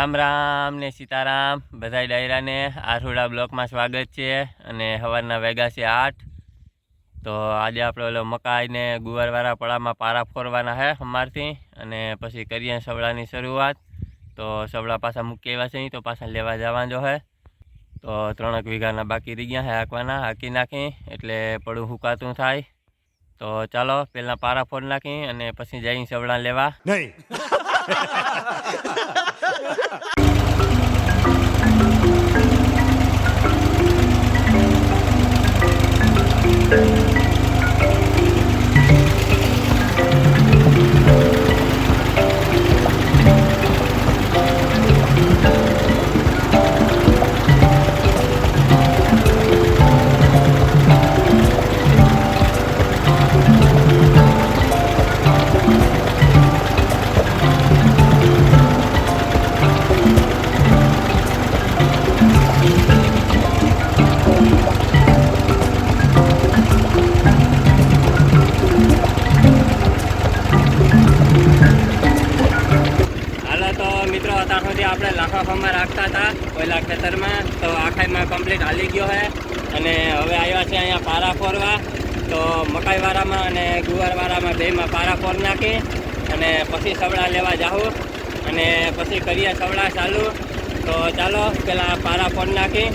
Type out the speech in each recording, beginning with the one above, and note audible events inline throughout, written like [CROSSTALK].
રામ રામ ને સીતારામ. બધા ડાયરાને આરોડા બ્લોકમાં સ્વાગત છે અને સવારના વેગા છે આઠ. તો આજે આપણે ઓલો મકાઈને ગુવારવાળા પડામાં પારા ફોરવાના છે અમારથી અને પછી કરીએ સવડાની શરૂઆત. તો સવડા પાછા મૂકી આવ્યા છે તો પાછા લેવા જવાનો છે તો ત્રણેક વીઘાના બાકી રહી ગયા છે હાંકવાના, હાંકી નાખી, એટલે પડું હુકાતું થાય. તો ચાલો, પહેલાં પારા ફોર નાખી અને પછી જઈને સવડા લેવા. નહીં. Yeah. [LAUGHS] [LAUGHS] આપણે લાખો ફાર્મમાં રાખતા હતા પહેલાં ખેતરમાં. તો આખાઈમાં કમ્પ્લીટ હાલી ગયો છે અને હવે આવ્યા છે અહીંયા પારા ફોરવા. તો મકાઈવાળામાં અને ગુવારવાળામાં બેમાં પારા ફોર નાખી અને પછી સવડા લેવા જાઉં અને પછી કરીએ સવડા ચાલુ. તો ચાલો પેલા પારા ફોર નાખી.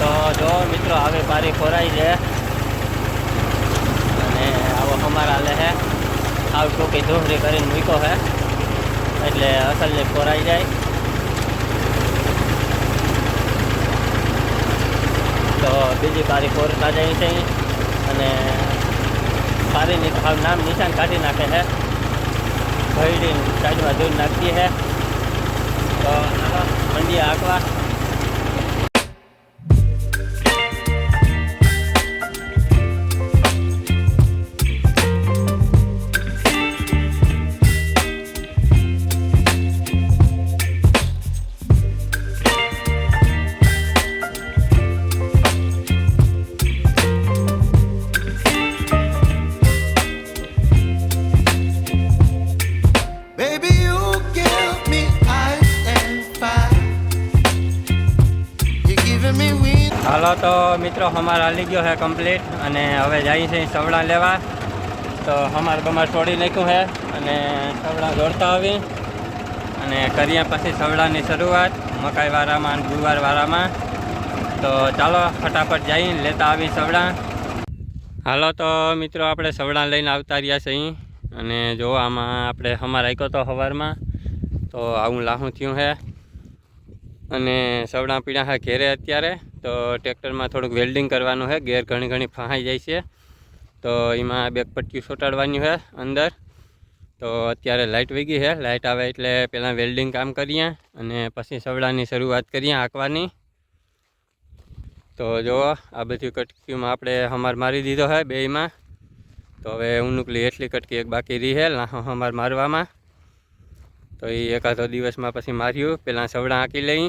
તો જો હવે પારી ખોરાઈ છે. અને આવો અમારા લે છે. આવ ટોકી ધૂમરી કરીને મૂક્યો છે. એટલે અસલને ખોરાઈ જાય. તો બીજી પારી ખોરતા જાય છે અને પારીની તો નામ નિશાન કાઢી નાખે છે. ભયડી સાઈડમાં દૂર નાખીએ છે. તો મંડી આંકવા હાલો તો મિત્રો અમાર હાલી ગયો છે કમ્પ્લીટ અને હવે જાય છે સવડા લેવા. તો અમાર બમાર છોડી નાખ્યું છે અને સવડા દોડતા આવી. અને કરીએ પછી સવડાની શરૂઆત મકાઈવાળામાં અને ગુરુવારવાળામાં તો ચાલો ફટાફટ જઈને લેતા આવી સવડા. હાલો તો મિત્રો આપણે સવડા લઈને આવતા રહ્યા છે અહીં અને જો આમાં આપણે હમાર રાખ્યો તો સવારમાં તો આવું લાહું થયું છે અને સવડા પીણા હા ઘેરે અત્યારે, તો ટ્રેક્ટરમાં થોડુંક વેલ્ડિંગ કરવાનું છે ગેર ઘણી ઘણી ફાંઈ જાય છે. તો એમાં બે પટ્ટીઓ ચોંટાડવાની છે અંદર. તો અત્યારે લાઇટ વહી છે લાઇટ આવે એટલે પહેલાં વેલ્ડિંગ કામ કરીએ અને પછી સવડાની શરૂઆત કરીએ આંકવાની. તો જો આ બધી કટકીમાં આપણે હમાર મારી દીધો છે બેયમાં. તો હવે ઉનુકલી એટલી કટકી એક બાકી રહી છે હમાર મારવામાં. તો એ એકાદો દિવસમાં પછી માર્યું, પહેલાં સવડા આંકી લઈ.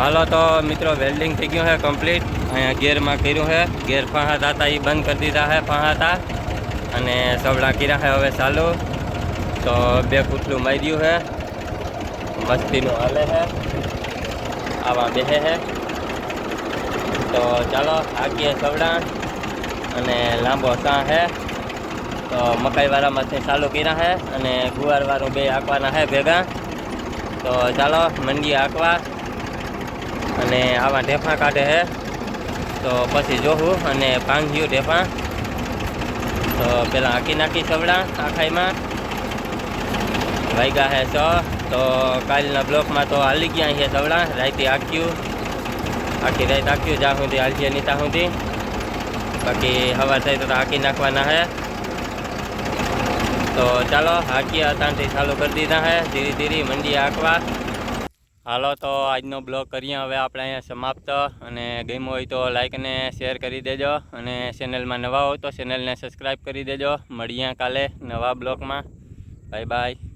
હાલો તો મિત્રો વેલ્ડિંગ થઈ ગયું છે કમ્પ્લીટ અહીંયા ગેરમાં કર્યું છે ગેર ફાંહાત હતા એ બંધ કરી દીધા છે ફાંહાતા અને સવડા કર્યા છે હવે ચાલુ. તો બે કૂટલું માર્યું છે મસ્તીનું હાલે છે આવા બેસે છે તો ચાલો આગીએ સવડા. અને લાંબો સાં છે તો મકાઈવાળામાંથી ચાલુ કર્યા છે અને ગુવારવાળું બે આંકવાના છે ભેગા. તો ચાલો મંડી આંકવા અને આવા ઢેફા કાઢે છે તો પછી જોવું અને ભાંગ્યું ઢેફા. તો પેલા આખી નાખી સવડા આખાઈમાં વાગ્યા હે છ તો કાલના બ્લોકમાં તો હાલી ગયા છે સવડા રાતે આંક્યું આખી રાત આખ્યું જ્યાં સુધી હાલશે ત્યાં સુધી. બાકી હવા થાય તો હાંકી નાખવાના હે. તો ચાલો હાકી ત્યાંથી ચાલુ કરી દીધા હે. ધીરે ધીરે મંડી હાંકવા. હાલો તો આજનો બ્લોગ કરીએ હવે આપણે અહીંયા સમાપ્ત અને ગમ્યો હોય તો લાઇક અને શેર કરી દેજો અને ચેનલમાં નવા હોય તો ચેનલને સબસ્ક્રાઈબ કરી દેજો. મળીએ કાલે નવા બ્લોગમાં. Bye bye